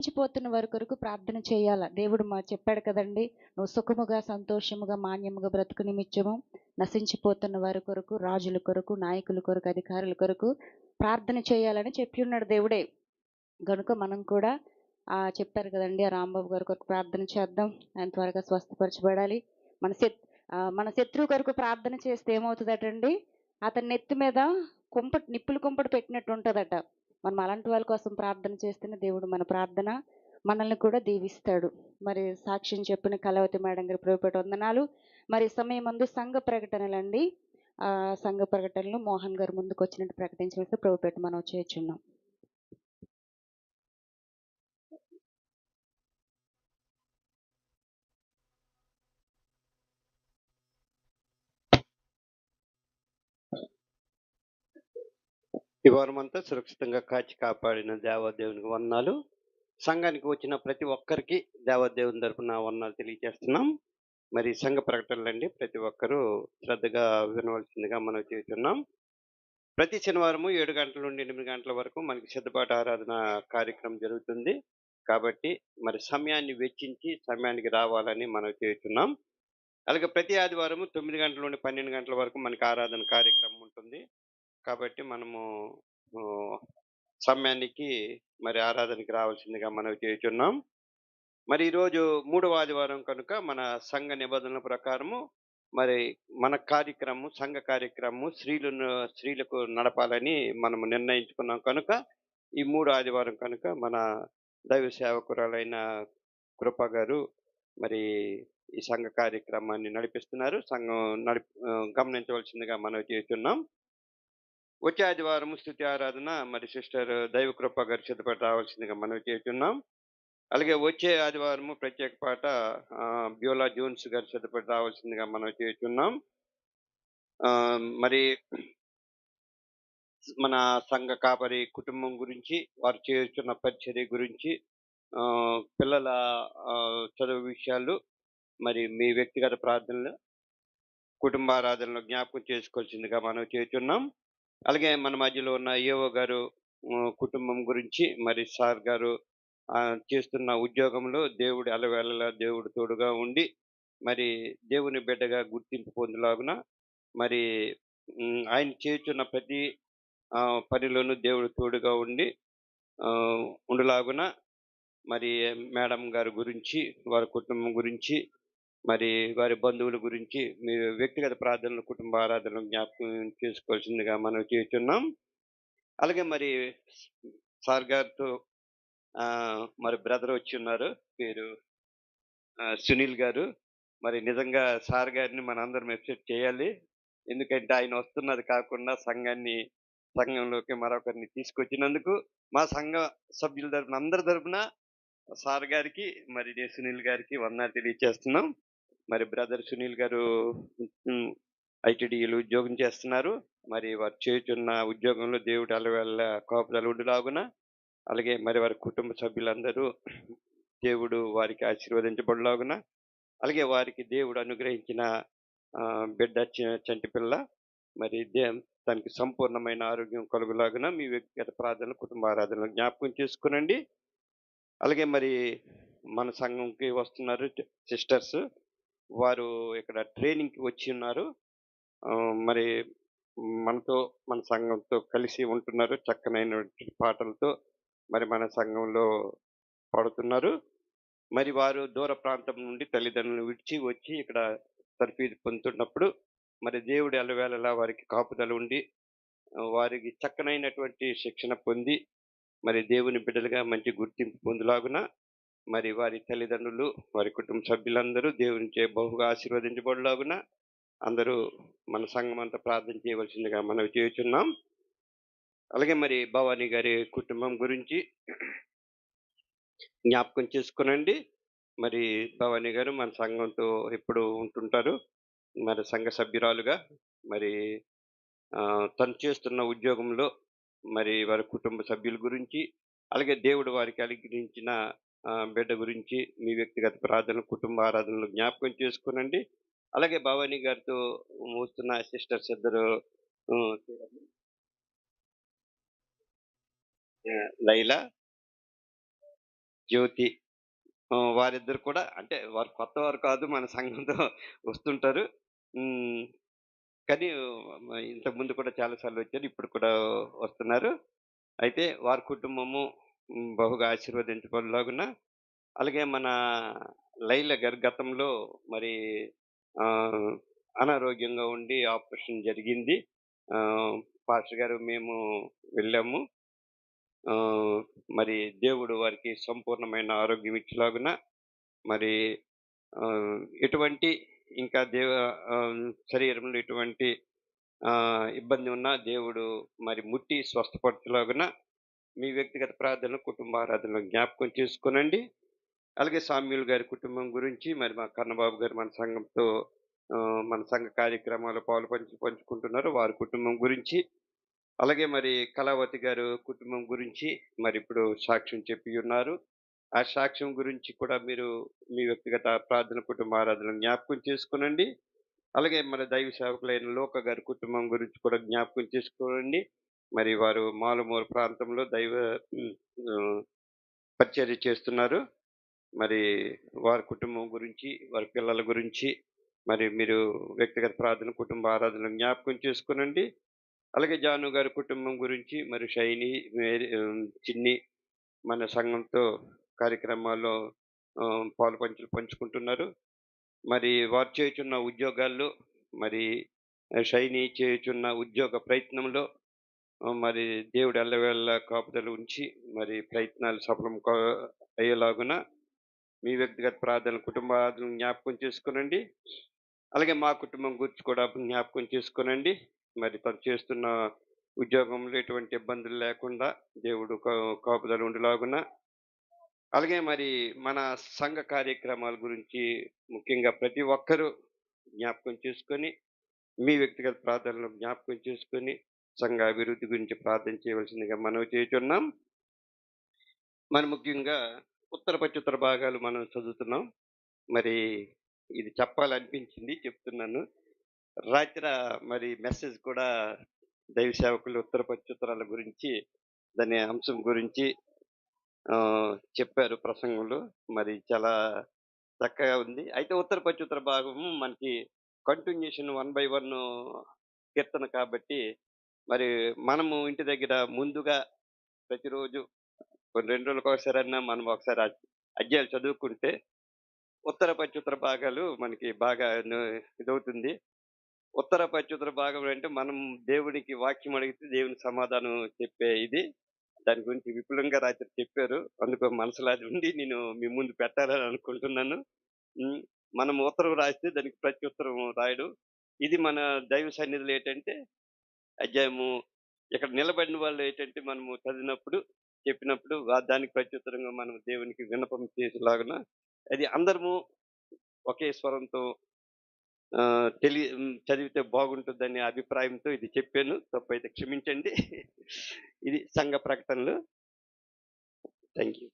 నశించిపోతున్న వారి కొరకు ప్రార్థన చేయాల. దేవుడు మా చెప్పాడు కదండి నువ్వు సుఖముగా సంతోషముగా మాన్యముగా బ్రతుకు నిమిత్యము నశించిపోతున్న వారి కొరకు రాజుల కొరకు నాయకుల కొరకు అధికారుల కొరకు ప్రార్థన చేయాలని చెప్పి ఉన్నాడు దేవుడే. కనుక మనం కూడా ఆ చెప్పారు కదండి ఆ రాంబాబు గారి కొరకు ప్రార్థన చేద్దాం. ఆయన త్వరగా స్వస్థపరచబడాలి. మన శత్ మన శత్రువు కొరకు ప్రార్థన చేస్తే ఏమవుతుందటండి? అతని నెత్తి మీద కుంపటి నిప్పులు కుంపటి పెట్టినట్టు ఉంటుందట. మనం అలాంటి వాళ్ళ కోసం ప్రార్థన చేస్తేనే దేవుడు మన ప్రార్థన మనల్ని కూడా దీవిస్తాడు. మరి సాక్ష్యం చెప్పిన కలవతి మేడం గారి ప్రభుపేట వందనాలు. మరి సమయం ముందు సంఘ ప్రకటనలండి. సంఘ ప్రకటనలు మోహన్ గారు ముందుకు వచ్చినట్టు ప్రకటించినట్టు ప్రభుపేట మనం చేర్చున్నాం ఈ వారం అంతా సురక్షితంగా కాచి కాపాడిన దేవదేవునికి వందనాలు. సంఘానికి వచ్చిన ప్రతి ఒక్కరికి దేవదేవుని తరపున వందనాలు తెలియజేస్తున్నాం. మరి సంఘ ప్రకటనలండి ప్రతి ఒక్కరూ శ్రద్ధగా వినవలసిందిగా మనం చేస్తున్నాం. ప్రతి శనివారము ఏడు గంటల నుండి ఎనిమిది గంటల వరకు మనకి సిద్ధపాటు ఆరాధన కార్యక్రమం జరుగుతుంది. కాబట్టి మరి సమయాన్ని వెచ్చించి సమయానికి రావాలని మనం చేస్తున్నాం. అలాగే ప్రతి ఆదివారము తొమ్మిది గంటల నుండి పన్నెండు గంటల వరకు మనకి ఆరాధన కార్యక్రమం ఉంటుంది. కాబట్టి మనము సమయానికి మరి ఆరాధనకి రావాల్సిందిగా మనం చేస్తున్నాం మరి ఈరోజు మూడవ ఆదివారం కనుక మన సంఘ నిబంధనల ప్రకారము మరి మన కార్యక్రమం సంఘ కార్యక్రమం స్త్రీలను స్త్రీలకు నడపాలని మనము నిర్ణయించుకున్నాం కనుక ఈ మూడు ఆదివారం కనుక మన దైవ సేవకురాలైన కృప గారు మరి ఈ సంఘ కార్యక్రమాన్ని నడిపిస్తున్నారు. సంఘం నడి గమనించవలసిందిగా మనం చేస్తున్నాం వచ్చే ఆదివారం స్థుతి ఆరాధన. మరి సిస్టర్ దైవకృప గారి సిద్ధపడి రావాల్సిందిగా మనం చేస్తున్నాం. అలాగే వచ్చే ఆదివారము ప్రత్యేక పాట బ్యూలా బ్యోలా జోన్స్ గారి సిద్ధపడి రావాల్సిందిగా మనం చేస్తున్నాం. మరి మన సంఘ కాపరి కుటుంబం గురించి వారు చేస్తున్న పరిచర్య గురించి పిల్లల చదువు విషయాలు మరి మీ వ్యక్తిగత ప్రార్థనలు కుటుంబారాధనలు జ్ఞాపకం చేసుకోవాల్సిందిగా మనం చేస్తున్నాం. అలాగే మన మధ్యలో ఉన్న ఏఓ గారు కుటుంబం గురించి మరి సార్ గారు చేస్తున్న ఉద్యోగంలో దేవుడు అలవేళలా దేవుడు తోడుగా ఉండి మరి దేవుని బిడ్డగా గుర్తింపు పొందులాగున మరి ఆయన చేస్తున్న ప్రతి పనిలోనూ దేవుడు తోడుగా ఉండి ఉండలాగున మరి మేడం గారి గురించి వారి కుటుంబం గురించి మరి వారి బంధువుల గురించి మీ వ్యక్తిగత ప్రార్థనలు కుటుంబ ఆరాధనలు జ్ఞాపకం చేసుకోవాల్సిందిగా మనం చేస్తున్నాం. అలాగే మరి సార్ గారితో మరి బ్రదర్ వచ్చి ఉన్నారు. పేరు సునీల్ గారు. మరి నిజంగా సార్ గారిని మనందరం ఎక్సెప్ట్ చేయాలి. ఎందుకంటే ఆయన వస్తున్నది కాకుండా సంఘాన్ని సంఘంలోకి మరొకరిని తీసుకొచ్చినందుకు మా సంఘ సభ్యుల తరపున అందరి తరపున సార్ గారికి మరి నేను సునీల్ గారికి వందనాలు తెలియజేస్తున్నాం మరి బ్రదర్ సునీల్ గారు ఐటీడీలు ఉద్యోగం చేస్తున్నారు. మరి వారు చేస్తున్న ఉద్యోగంలో దేవుడు అలవేళ కోపదలు ఉండులాగున అలాగే మరి వారి కుటుంబ సభ్యులందరూ దేవుడు వారికి ఆశీర్వదించబడలాగున అలాగే వారికి దేవుడు అనుగ్రహించిన బిడ్డ చంటి పిల్ల మరి దే తనకి సంపూర్ణమైన ఆరోగ్యం కలుగులాగున మీ వ్యక్తిగత ప్రార్థనలు కుటుంబ ఆరాధనలు జ్ఞాపకం చేసుకునండి. అలాగే మరి మన సంఘంకి వస్తున్నారు సిస్టర్స్. వారు ఇక్కడ ట్రైనింగ్కి వచ్చి ఉన్నారు. మరి మనతో మన సంఘంతో కలిసి ఉంటున్నారు చక్కనైన పాటలతో. మరి మన సంఘంలో పాడుతున్నారు. మరి వారు దూర ప్రాంతం నుండి తల్లిదండ్రులను విడిచి వచ్చి ఇక్కడ తర్ఫీదు పొందుతున్నప్పుడు మరి దేవుడి అలవేళలా వారికి కాపుదల ఉండి వారికి చక్కనైనటువంటి శిక్షణ పొంది మరి దేవుని బిడ్డలుగా మంచి గుర్తింపు పొందులాగున మరి వారి తల్లిదండ్రులు వారి కుటుంబ సభ్యులందరూ దేవునిచే బహుగా ఆశీర్వదించబడలాగున అందరూ మన సంఘం అంతా ప్రార్థన చేయవలసిందిగా మనం చేస్తున్నాం అలాగే మరి భవానీ గారి కుటుంబం గురించి జ్ఞాపకం చేసుకునండి. మరి భవానీ గారు మన సంఘంతో ఎప్పుడు ఉంటుంటారు. మరి సంఘ సభ్యురాలుగా మరి తను చేస్తున్న ఉద్యోగంలో మరి వారి కుటుంబ సభ్యుల గురించి అలాగే దేవుడు వారికి అనుగ్రహించిన బిడ్డ గురించి మీ వ్యక్తిగత ప్రార్థనలు కుటుంబ ఆరాధనలు జ్ఞాపకం చేసుకునండి. అలాగే భవానీ గారితో మూస్తున్న సిస్టర్స్ ఇద్దరు లైలా జ్యోతి వారిద్దరు కూడా అంటే వారు కొత్త వారు కాదు మన సంఘంతో వస్తుంటారు. కానీ ఇంతకుముందు ఇంతకు ముందు కూడా చాలాసార్లు వచ్చారు ఇప్పుడు కూడా వస్తున్నారు. అయితే వారి కుటుంబము బహుగా ఆశీర్వదించబడిలాగున అలాగే మన లైల గారి గతంలో మరి అనారోగ్యంగా ఉండి ఆపరేషన్ జరిగింది. పాస్టర్ గారు మేము వెళ్ళాము. మరి దేవుడు వారికి సంపూర్ణమైన ఆరోగ్యం ఇచ్చేలాగున మరి ఎటువంటి ఇంకా దేవ శరీరంలో ఎటువంటి ఇబ్బంది ఉన్నా దేవుడు మరి ముట్టి స్వస్థపరచులాగున మీ వ్యక్తిగత ప్రార్థన కుటుంబ ఆరాధనలు జ్ఞాపకం చేసుకునండి. అలాగే స్వామ్యులు గారి కుటుంబం గురించి మరి మా కన్నబాబు గారు మన సంఘంతో మన సంఘ కార్యక్రమాలు పాలు పంచు పంచుకుంటున్నారు వారి కుటుంబం గురించి. అలాగే మరి కళావతి గారు కుటుంబం గురించి మరి ఇప్పుడు సాక్ష్యం చెప్పి ఉన్నారు. ఆ సాక్ష్యం గురించి కూడా మీరు మీ వ్యక్తిగత ప్రార్థన కుటుంబ ఆరాధన జ్ఞాపకం చేసుకునండి. అలాగే మన దైవ సేవకులైన లోక గారి కుటుంబం గురించి కూడా జ్ఞాపకం చేసుకోండి. మరి వారు మాలుమూరు ప్రాంతంలో దైవ పరిచర్య చేస్తున్నారు. మరి వారి కుటుంబం గురించి వారి పిల్లల గురించి మరి మీరు వ్యక్తిగత ప్రార్థన కుటుంబ ఆరాధన జ్ఞాపకం చేసుకునండి. అలాగే జాను గారి కుటుంబం గురించి మరి షైని చిన్ని మన సంఘంతో కార్యక్రమాల్లో పాలు పంచులు పంచుకుంటున్నారు. మరి వారు చేయుచున్న ఉద్యోగాల్లో మరి షైని చేయుచున్న ఉద్యోగ ప్రయత్నంలో మరి దేవుడు ఎల్లవేళ్ళ కాపుదలు ఉంచి మరి ప్రయత్నాలు సఫలం కా- అయ్యేలాగున మీ వ్యక్తిగత ప్రార్థన కుటుంబాలను జ్ఞాపకం చేసుకునండి. అలాగే మా కుటుంబం గురించి కూడా జ్ఞాపకం చేసుకునండి. మరి తను చేస్తున్న ఉద్యోగంలో ఎటువంటి ఇబ్బందులు లేకుండా దేవుడు కా- ఉండేలాగున. అలాగే మరి మన సంఘ కార్యక్రమాల గురించి ముఖ్యంగా ప్రతి ఒక్కరూ జ్ఞాపకం చేసుకొని మీ వ్యక్తిగత ప్రార్థనలు జ్ఞాపకం చేసుకొని సంఘ అభివృద్ధి గురించి ప్రార్థన చేయవలసిందిగా మనం చేస్తున్నాం మరి ముఖ్యంగా ఉత్తర పచ్చుత్తర భాగాలు మనం చదువుతున్నాం. మరి ఇది చెప్పాలనిపించింది చెప్తున్నాను. రాత్రి మరి మెసేజ్ కూడా దైవ సేవకులు ఉత్తర పచ్చుత్తరాల గురించి దాని అంశం గురించి చెప్పారు ప్రసంగంలో. మరి చాలా చక్కగా ఉంది. అయితే ఉత్తర పచ్చుత్తర భాగము మనకి కంటిన్యూషన్ వన్ బై వన్ కీర్తన కాబట్టి మరి మనము ఇంటి దగ్గర ముందుగా ప్రతిరోజు కొన్ని రెండు రోజులకు ఒకసారన్నా మనం ఒకసారి అద్- అధ్యాయాలు చదువుకుంటే ఉత్తర పచ్చుత్తర భాగాలు మనకి బాగా ఇదవుతుంది. ఉత్తర పచ్చుత్తర భాగం అంటే మనం దేవునికి వాక్యం అడిగితే దేవుని సమాధానం చెప్పే ఇది. దాని గురించి విపులంగా రాత్రి చెప్పారు. అందుకు మనసులో అది ఉండి నేను మీ ముందు పెట్టాలని అనుకుంటున్నాను. మనం ఉత్తరం రాస్తే దానికి ప్రత్యుత్తరం రాయడు. ఇది మన దైవ సన్నిధిలో ఏంటంటే అధ్యాయము ఇక్కడ నిలబడిన వాళ్ళు ఏంటంటే మనము చదివినప్పుడు చెప్పినప్పుడు దానికి ప్రత్యుత్తరంగా మనం దేవునికి విన్నపం చేసేలాగున అది అందరము ఒకే స్వరంతో తెలి చదివితే బాగుంటుందనే అభిప్రాయంతో ఇది చెప్పాను. తప్పైతే క్షమించండి. ఇది సంఘ ప్రకటనలు. థ్యాంక్ యూ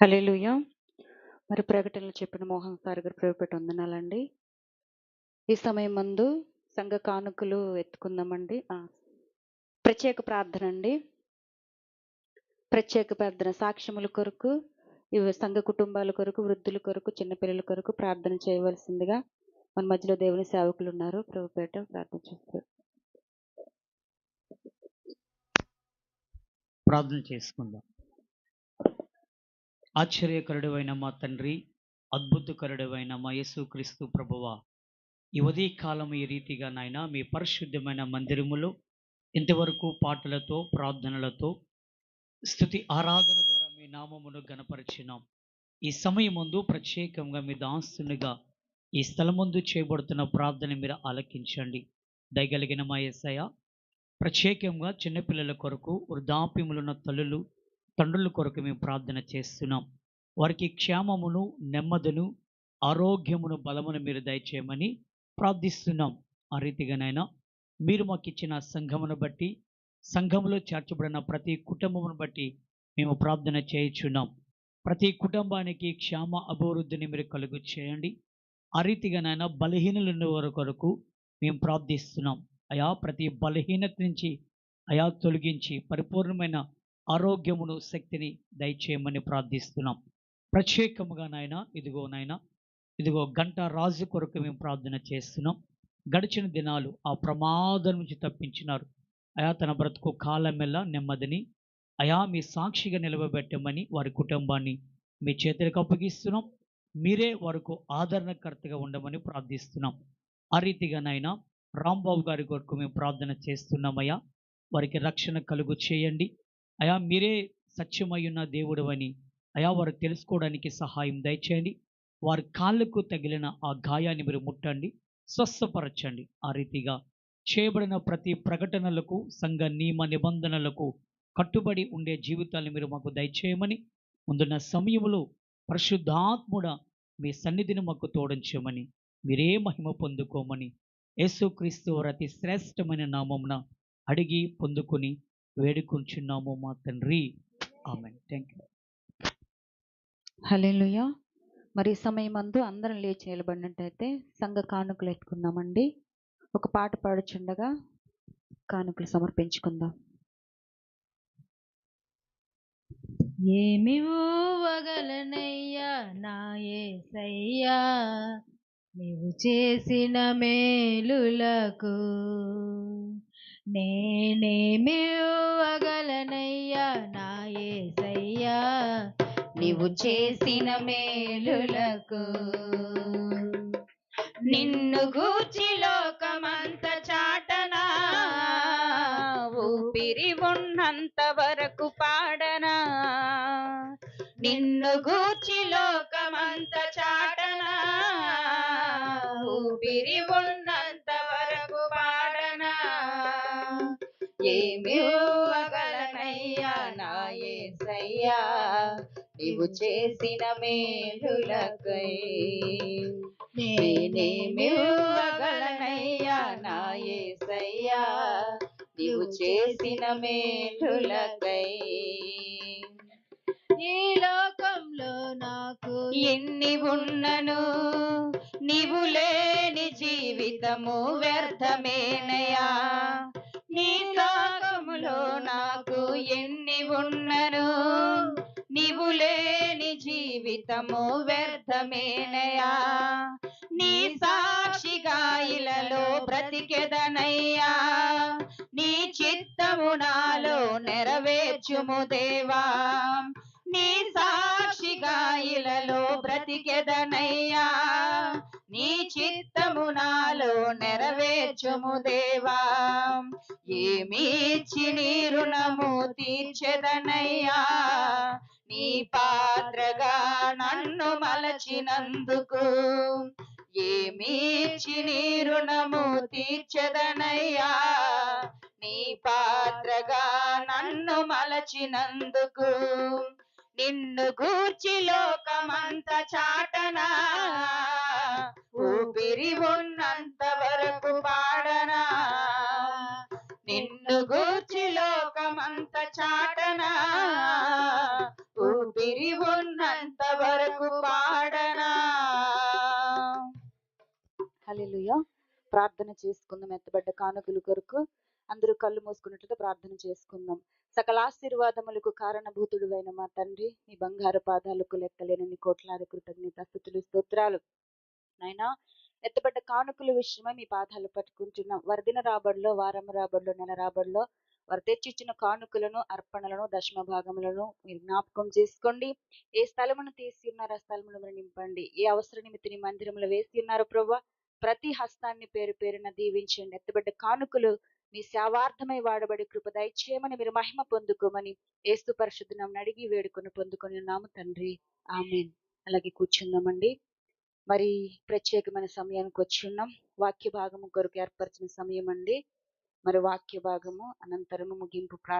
హలేలుయ మరి ప్రకటనలు చెప్పిన మోహన్ సార్ గారు ప్రభుపేట వందనాలండి. ఈ సమయం మందు సంఘ కానుకలు ఎత్తుకుందామండి. ప్రత్యేక ప్రార్థన అండి. ప్రత్యేక ప్రార్థన సాక్ష్యముల కొరకు ఇవి సంఘ కుటుంబాల కొరకు వృద్ధుల కొరకు చిన్నపిల్లల కొరకు ప్రార్థన చేయవలసిందిగా మన మధ్యలో దేవుని సేవకులు ఉన్నారు. ప్రభుపేట ప్రార్థన చేస్తారు. ప్రార్థన చేసుకుందాం. ఆశ్చర్యకరుడైన మా తండ్రి అద్భుతకరుడైన మా యేసుక్రీస్తు ప్రభువ ఈ ఉదయ కాలం ఈ రీతిగా నాయన మీ పరిశుద్ధమైన మందిరములో ఇంతవరకు పాటలతో ప్రార్థనలతో స్థుతి ఆరాధన ద్వారా మీ నామమును గనపరిచినాం ఈ సమయం ముందు ప్రత్యేకంగా మీ దాస్తునిగా ఈ స్థలం ముందు చేయబడుతున్న ప్రార్థన మీరు ఆలకించండి. దయగలిగిన మా ఎస్ఐ ప్రత్యేకంగా చిన్నపిల్లల కొరకు వృద్ధాప్యములున్న తల్లులు తండ్రుల కొరకు మేము ప్రార్థన చేస్తున్నాం. వారికి క్షేమమును నెమ్మదును ఆరోగ్యమును బలమును మీరు దయచేయమని ప్రార్థిస్తున్నాం. ఆ రీతిగానైనా మీరు మాకు ఇచ్చిన సంఘమును బట్టి సంఘములో చేర్చబడిన ప్రతి కుటుంబమును బట్టి మేము ప్రార్థన చేయుచున్నాం. ప్రతి కుటుంబానికి క్షేమ అభివృద్ధిని మీరు కలుగు చేయండి. ఆ రీతిగా నాయన బలహీనులున్న వారి కొరకు మేము ప్రార్థిస్తున్నాం. అయా ప్రతి బలహీనత నుంచి అయా తొలగించి పరిపూర్ణమైన ఆరోగ్యమును శక్తిని దయచేయమని ప్రార్థిస్తున్నాం. ప్రత్యేకముగా నాయన ఇదిగో నాయన ఇదిగో గంట రాజు కొరకు మేము ప్రార్థన చేస్తున్నాం. గడిచిన దినాలు ఆ ప్రమాదం నుంచి తప్పించినారు. అయా తన బ్రతుకు కాలమెల్లా నెమ్మదిని అయా మీ సాక్షిగా నిలవబెట్టమని వారి కుటుంబాన్ని మీ చేతులకు అప్పగిస్తున్నాం. మీరే వరకు ఆదరణకర్తగా ఉండమని ప్రార్థిస్తున్నాం. ఆ రీతిగా నాయన రాంబాబు గారి కొరకు మేము ప్రార్థన చేస్తున్నామయ్యా. వారికి రక్షణ కలుగు చేయండి. అయా మీరే సత్యమయ్యున్న దేవుడు అని అయా వారు తెలుసుకోవడానికి సహాయం దయచేయండి. వారి కాళ్ళకు తగిలిన ఆ గాయాన్ని మీరు ముట్టండి స్వస్థపరచండి. ఆ రీతిగా చేయబడిన ప్రతి ప్రకటనలకు సంఘ నియమ నిబంధనలకు కట్టుబడి ఉండే జీవితాన్ని మీరు మాకు దయచేయమని ముందున్న సమయంలో పరిశుద్ధాత్ముడ మీ సన్నిధిని మాకు తోడించమని మీరే మహిమ పొందుకోమని యేసుక్రీస్తు వారి అతి శ్రేష్టమైన నామమున అడిగి పొందుకుని వేడుకుంటున్నాము మా తండ్రి. ఆమె థ్యాంక్ యూ. హల్లెలూయా. మరి సమయం అందు అందరం లేచి నిలబడినట్టయితే సంఘ కానుకలు ఎత్తుకుందామండి. ఒక పాట పాడుచుండగా కానుకలు సమర్పించుకుందాం. ఏమి ఊవగలనయ్యా నా యేసయ్యా నీవు చేసిన మేలులకు నేనేమి ఊవగలనయ్యా నా ఏసయ్యా. నీవు చేసిన మేలులకు నిన్ను గూర్చి లోకమంత చాటనా. ఊపిరి ఉన్నంత వరకు పాడనా. నిన్ను గూర్చి లోకమంత చాటనా. ఊపిరి ఉన్న చేసిన మేలులకై నేనేమి ఊవగలనయ్యా నా యేసయ్యా నీవు చేసిన మేలులకై ఈ లోకంలో నాకు ఎన్ని ఉన్నను నీవు లేని జీవితము వ్యర్థమేనయా నీ లోకములో నాకు ఎన్ని ఉన్నను నీవు లేని జీవితము వ్యర్థమేనయా నీ సాక్షిగా ఇలలో బ్రతికెదనయ్యా. నీ చిత్తము నాలో నెరవేర్చుము దేవా. నీ సాక్షిగా ఇలలో బ్రతికెదనయ్యా. నీ చిత్తము నాలో నెరవేర్చుము దేవా. ఏమీచి నీ రుణము తీర్చెదనయ్యా. నీ పాత్రగా నన్ను మలచినందుకు. ఏమీచి నీ రుణము తీర్చదనయ్యా. నీ పాత్రగా నన్ను మలచినందుకు. నిన్ను గూర్చి లోకమంత చాటనా. ఊపిరి ఉన్నంత వరకు పాడనా. నిన్ను గూర్చి లోకమంత చాటనా. ఊపిరి ఉన్నంత వరకు పాడనా? హల్లెలూయా. ప్రార్థన చేసుకుందాం ఎత్తబడ్డ కానుకలు కొరకు. అందరూ కళ్ళు మూసుకున్నట్లుగా ప్రార్థన చేసుకుందాం. సకల ఆశీర్వాదములకు కారణభూతుడువైన మా తండ్రి నీ బంగారు పాదాలకు లెక్కలేనని కోట్లాది కృతజ్ఞత స్థుతులు స్తోత్రాలు. నాయనా ఎత్తబడ్డ కానుకల విషయమై మీ పాదాలు పట్టుకుంటున్నాం. వరదిన రాబడిలో వారం రాబడిలో నెల రాబడిలో వారు తెచ్చిచ్చిన కానుకలను అర్పణలను దశమ భాగములను మీరు జ్ఞాపకం చేసుకోండి. ఏ స్థలమును తీసి ఉన్నారో ఆ స్థలమును మీరు నింపండి. ఏ అవసర నిమిత్తిని మందిరంలో వేసి ఉన్నారో ప్రభా ప్రతి హస్తాన్ని పేరు పేరున దీవించండి. ఎత్తబడ్డ కానుకలు మీ సేవార్థమై వాడబడి కృప దయచేయమని మీరు మహిమ పొందుకోమని ఏస్తు పరిశుద్ధం అడిగి వేడుకొని పొందుకొని ఉన్నాము తండ్రి. ఆమె అలాగే కూర్చుందామండి. మరి ప్రత్యేకమైన సమయానికి వచ్చి ఉన్నాం. వాక్య భాగము కొరకు ఏర్పరిచిన సమయం అండి మరి వాక్య భాగము అనంతరము ముగింపు ప్రా